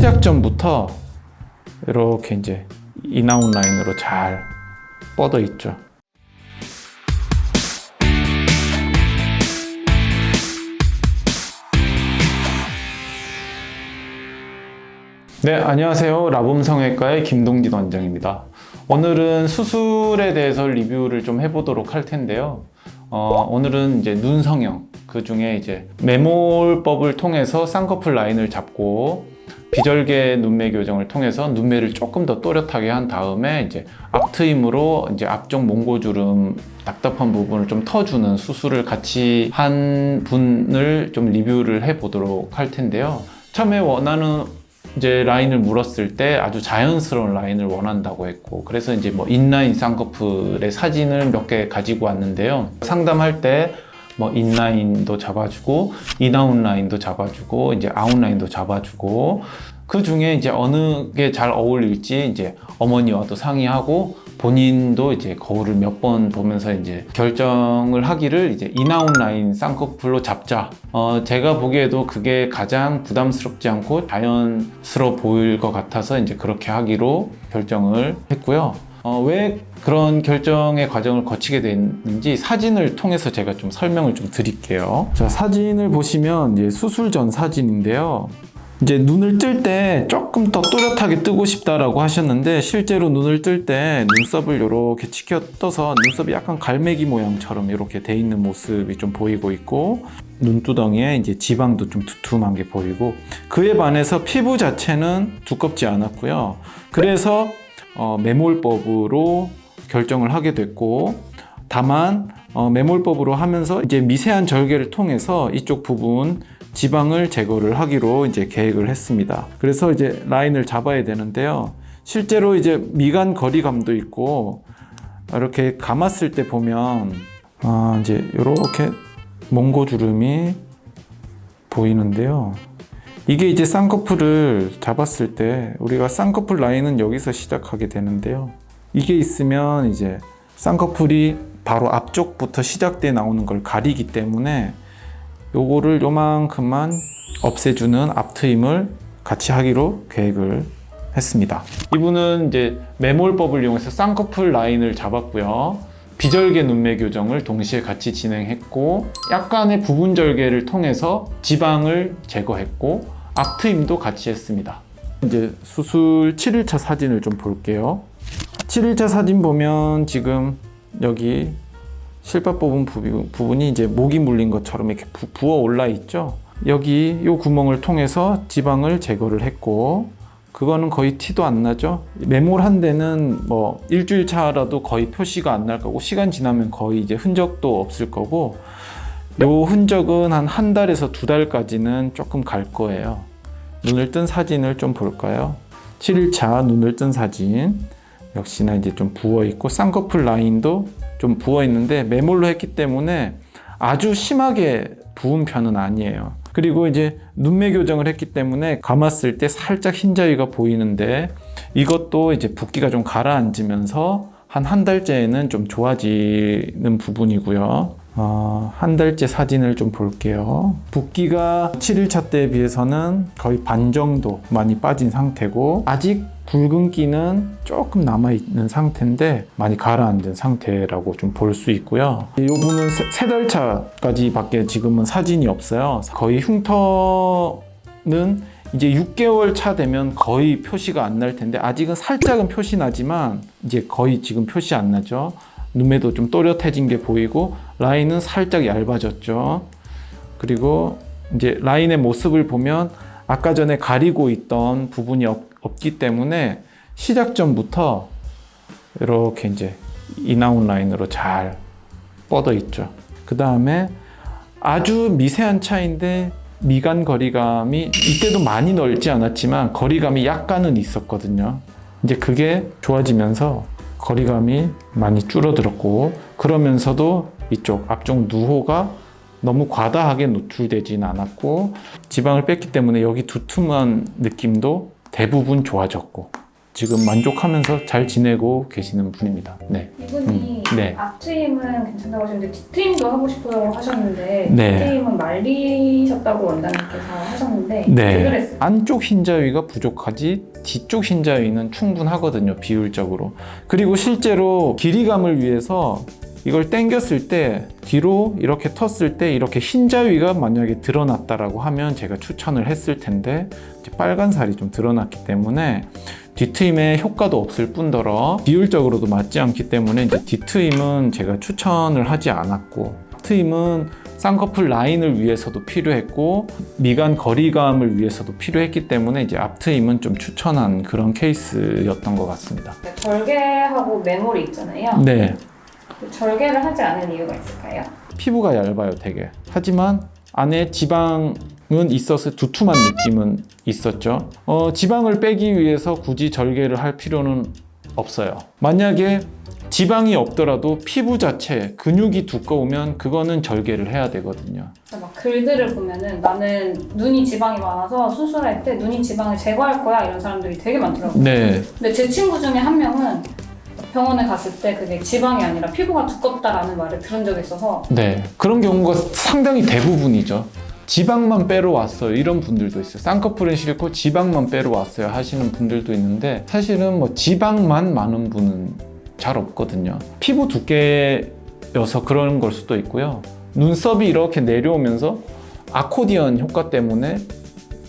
시작점부터 이렇게 이제 인아웃 라인으로 잘 뻗어 있죠. 네, 안녕하세요. 라붐 성형외과의 김동진 원장입니다. 오늘은 수술에 대해서 리뷰를 좀 해보도록 할 텐데요. 어, 오늘은 이제 눈 성형, 그 중에 이제 매몰법을 통해서 쌍꺼풀 라인을 잡고 비절개 눈매 교정을 통해서 눈매를 조금 더 또렷하게 한 다음에 이제 앞트임으로 이제 앞쪽 몽고주름 답답한 부분을 좀 터주는 수술을 같이 한 분을 좀 리뷰를 해 보도록 할 텐데요. 처음에 원하는 이제 라인을 물었을 때 아주 자연스러운 라인을 원한다고 했고 그래서 이제 뭐 인라인 쌍꺼풀의 사진을 몇 개 가지고 왔는데요 상담할 때 뭐 인라인도 잡아주고 인아웃 라인도 잡아주고 이제 아웃 라인도 잡아주고 그 중에 이제 어느 게 잘 어울릴지 이제 어머니와도 상의하고 본인도 이제 거울을 몇 번 보면서 이제 결정을 하기를 이제 인아웃 라인 쌍꺼풀로 잡자. 어, 제가 보기에도 그게 가장 부담스럽지 않고 자연스러워 보일 것 같아서 이제 그렇게 하기로 결정을 했고요. 어, 왜 그런 결정의 과정을 거치게 됐는지 사진을 통해서 제가 좀 설명을 좀 드릴게요. 자, 사진을 보시면 이제 수술 전 사진인데요. 이제 눈을 뜰 때 조금 더 또렷하게 뜨고 싶다라고 하셨는데 실제로 눈을 뜰 때 눈썹을 이렇게 치켜 떠서 눈썹이 약간 갈매기 모양처럼 이렇게 돼 있는 모습이 좀 보이고 있고 눈두덩이에 이제 지방도 좀 두툼한 게 보이고 그에 반해서 피부 자체는 두껍지 않았고요. 그래서 어, 매몰법으로 결정을 하게 됐고 다만 어, 매몰법으로 하면서 이제 미세한 절개를 통해서 이쪽 부분 지방을 제거를 하기로 이제 계획을 했습니다. 그래서 이제 라인을 잡아야 되는데요. 실제로 이제 미간 거리감도 있고 이렇게 감았을 때 보면 아 이제 이렇게 몽고 주름이 보이는데요. 이게 이제 쌍꺼풀을 잡았을 때 우리가 쌍꺼풀 라인은 여기서 시작하게 되는데요. 이게 있으면 이제 쌍꺼풀이 바로 앞쪽부터 시작돼 나오는 걸 가리기 때문에 요거를 요만큼만 없애주는 앞트임을 같이 하기로 계획을 했습니다. 이분은 이제 매몰법을 이용해서 쌍꺼풀 라인을 잡았고요. 비절개 눈매 교정을 동시에 같이 진행했고 약간의 부분 절개를 통해서 지방을 제거했고 앞트임도 같이 했습니다. 이제 수술 7일차 사진을 좀 볼게요. 7일차 사진 보면 지금 여기 실밥 부분 부분- 부분이 이제 목이 물린 것처럼 이렇게 부, 부어 올라 있죠. 여기 이 구멍을 통해서 지방을 제거를 했고 그거는 거의 티도 안 나죠. 매몰한 데는 뭐 일주일 차라도 거의 표시가 안 날 거고 시간 지나면 거의 이제 흔적도 없을 거고 요 흔적은 한 한 달에서 두 달까지는 조금 갈 거예요. 눈을 뜬 사진을 좀 볼까요? 7일차 눈을 뜬 사진 역시나 이제 좀 부어 있고 쌍꺼풀 라인도 좀 부어 있는데 매몰로 했기 때문에 아주 심하게 부은 편은 아니에요. 그리고 이제 눈매 교정을 했기 때문에 감았을 때 살짝 흰자위가 보이는데 이것도 이제 붓기가 좀 가라앉으면서 한 한 달째에는 좀 좋아지는 부분이고요. 어, 한 달째 사진을 좀 볼게요. 붓기가 7일차 때에 비해서는 거의 반 정도 많이 빠진 상태고 아직 붉은기는 조금 남아있는 상태인데 많이 가라앉은 상태라고 좀 볼 수 있고요. 이 부분은 세 달 차까지 밖에 지금은 사진이 없어요. 거의 흉터는 이제 6개월 차 되면 거의 표시가 안 날 텐데 아직은 살짝은 표시 나지만 이제 거의 지금 표시 안 나죠. 눈매도 좀 또렷해진 게 보이고 라인은 살짝 얇아졌죠. 그리고 이제 라인의 모습을 보면 아까 전에 가리고 있던 부분이 없, 없기 때문에 시작점부터 이렇게 이제 인아웃 라인으로 잘 뻗어 있죠. 그 다음에 아주 미세한 차인데 미간 거리감이 이때도 많이 넓지 않았지만 거리감이 약간은 있었거든요. 이제 그게 좋아지면서 거리감이 많이 줄어들었고 그러면서도 이쪽 앞쪽 누호가 너무 과다하게 노출되진 않았고 지방을 뺐기 때문에 여기 두툼한 느낌도 대부분 좋아졌고 지금 만족하면서 잘 지내고 계시는 분입니다. 네. 이분이 네. 앞트임은 괜찮다고 하셨는데 뒷트임도 하고 싶다고 하셨는데 네. 뒷트임은 말리셨다고 원장님께서 하셨는데 네. 왜 그랬어요? 안쪽 흰자위가 부족하지 뒤쪽 흰자위는 충분하거든요. 비율적으로. 그리고 실제로 길이감을 위해서 이걸 당겼을 때 뒤로 이렇게 텄을 때 이렇게 흰자위가 만약에 드러났다라고 하면 제가 추천을 했을 텐데 빨간 살이 좀 드러났기 때문에 뒤트임에 효과도 없을 뿐더러 비율적으로도 맞지 않기 때문에 이제 뒤트임은 제가 추천을 하지 않았고 트임은 쌍꺼풀 라인을 위해서도 필요했고 미간 거리감을 위해서도 필요했기 때문에 이제 앞트임은 좀 추천한 그런 케이스였던 것 같습니다. 절개하고 메모리 있잖아요. 네, 그 절개를 하지 않은 이유가 있을까요? 피부가 얇아요, 되게. 하지만 안에 지방은 있어서 두툼한 느낌은 있었죠. 어, 지방을 빼기 위해서 굳이 절개를 할 필요는 없어요. 만약에 지방이 없더라도 피부 자체 근육이 두꺼우면 그거는 절개를 해야 되거든요. 막 글들을 보면은 나는 눈이 지방이 많아서 수술할 때 눈이 지방을 제거할 거야 이런 사람들이 되게 많더라고요. 네, 근데 제 친구 중에 한 명은 병원에 갔을 때 그게 지방이 아니라 피부가 두껍다라는 말을 들은 적이 있어서 네. 그런 경우가 상당히 대부분이죠. 지방만 빼러 왔어요. 이런 분들도 있어요. 쌍꺼풀은 싫고 지방만 빼러 왔어요. 하시는 분들도 있는데 사실은 뭐 지방만 많은 분은 잘 없거든요. 피부 두께여서 그런 걸 수도 있고요. 눈썹이 이렇게 내려오면서 아코디언 효과 때문에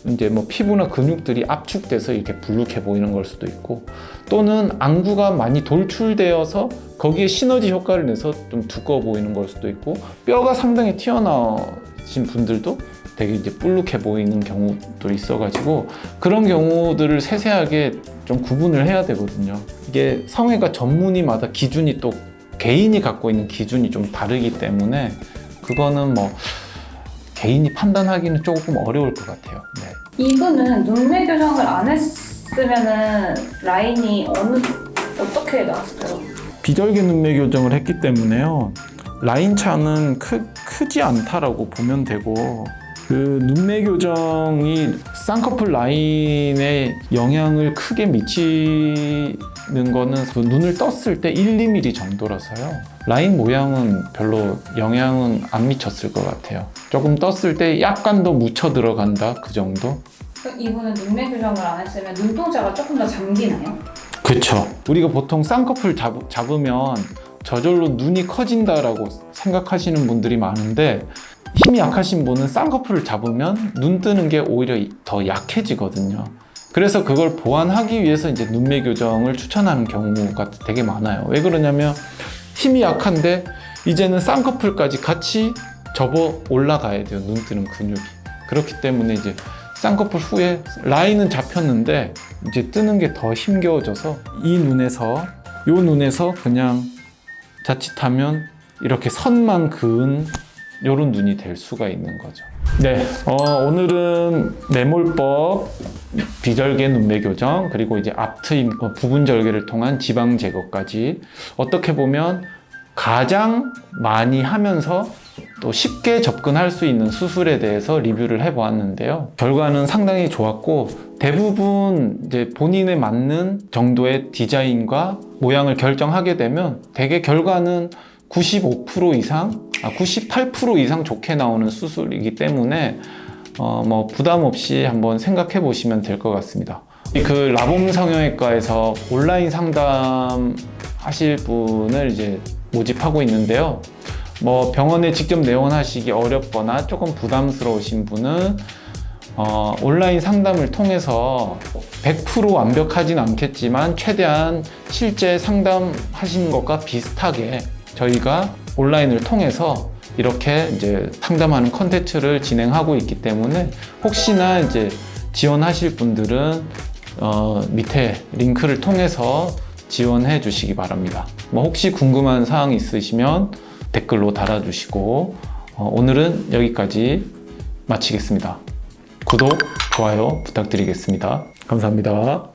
이제 뭐 피부나 근육들이 압축돼서 이렇게 불룩해 보이는 걸 수도 있고 또는 안구가 많이 돌출되어서 거기에 시너지 효과를 내서 좀 두꺼워 보이는 걸 수도 있고 뼈가 상당히 튀어나오 신 분들도 되게 이제 불룩해 보이는 경우도 있어가지고 그런 경우들을 세세하게 좀 구분을 해야 되거든요. 이게 성애가 전문의마다 기준이 또 개인이 갖고 있는 기준이 좀 다르기 때문에 그거는 뭐 개인이 판단하기는 조금 어려울 것 같아요. 네. 이분은 눈매 교정을 안 했으면은 라인이 어느 어떻게 나왔을까요? 비절개 눈매 교정을 했기 때문에요. 라인 차는 크, 크지 않다라고 보면 되고 그 눈매 교정이 쌍꺼풀 라인에 영향을 크게 미치는 거는 그 눈을 떴을 때 1, 2mm 정도라서요. 라인 모양은 별로 영향은 안 미쳤을 것 같아요. 조금 떴을 때 약간 더 묻혀 들어간다 그 정도? 이분은 눈매 교정을 안 했으면 눈동자가 조금 더 잠기나요? 그쵸. 우리가 보통 쌍꺼풀 잡, 잡으면 저절로 눈이 커진다라고 생각하시는 분들이 많은데 힘이 약하신 분은 쌍꺼풀을 잡으면 눈 뜨는 게 오히려 더 약해지거든요. 그래서 그걸 보완하기 위해서 이제 눈매 교정을 추천하는 경우가 되게 많아요. 왜 그러냐면 힘이 약한데 이제는 쌍꺼풀까지 같이 접어 올라가야 돼요. 눈 뜨는 근육이. 그렇기 때문에 이제 쌍꺼풀 후에 라인은 잡혔는데 이제 뜨는 게 더 힘겨워져서 이 눈에서 요 눈에서 그냥 자칫하면 이렇게 선만 그은 요런 눈이 될 수가 있는 거죠. 네, 어, 오늘은 매몰법, 비절개 눈매 교정, 그리고 이제 앞트임, 어, 부분 절개를 통한 지방 제거까지 어떻게 보면 가장 많이 하면서 또 쉽게 접근할 수 있는 수술에 대해서 리뷰를 해보았는데요. 결과는 상당히 좋았고 대부분 이제 본인에 맞는 정도의 디자인과 모양을 결정하게 되면 대개 결과는 95% 이상, 아, 98% 이상 좋게 나오는 수술이기 때문에 어, 뭐 부담 없이 한번 생각해 보시면 될 것 같습니다. 그 라봄 성형외과에서 온라인 상담 하실 분을 이제 모집하고 있는데요. 뭐 병원에 직접 내원하시기 어렵거나 조금 부담스러우신 분은 어, 온라인 상담을 통해서 100% 완벽하진 않겠지만 최대한 실제 상담하시는 것과 비슷하게 저희가 온라인을 통해서 이렇게 이제 상담하는 컨텐츠를 진행하고 있기 때문에 혹시나 이제 지원하실 분들은 어, 밑에 링크를 통해서 지원해 주시기 바랍니다. 뭐 혹시 궁금한 사항 있으시면 댓글로 달아주시고 어, 오늘은 여기까지 마치겠습니다. 구독, 좋아요 부탁드리겠습니다. 감사합니다.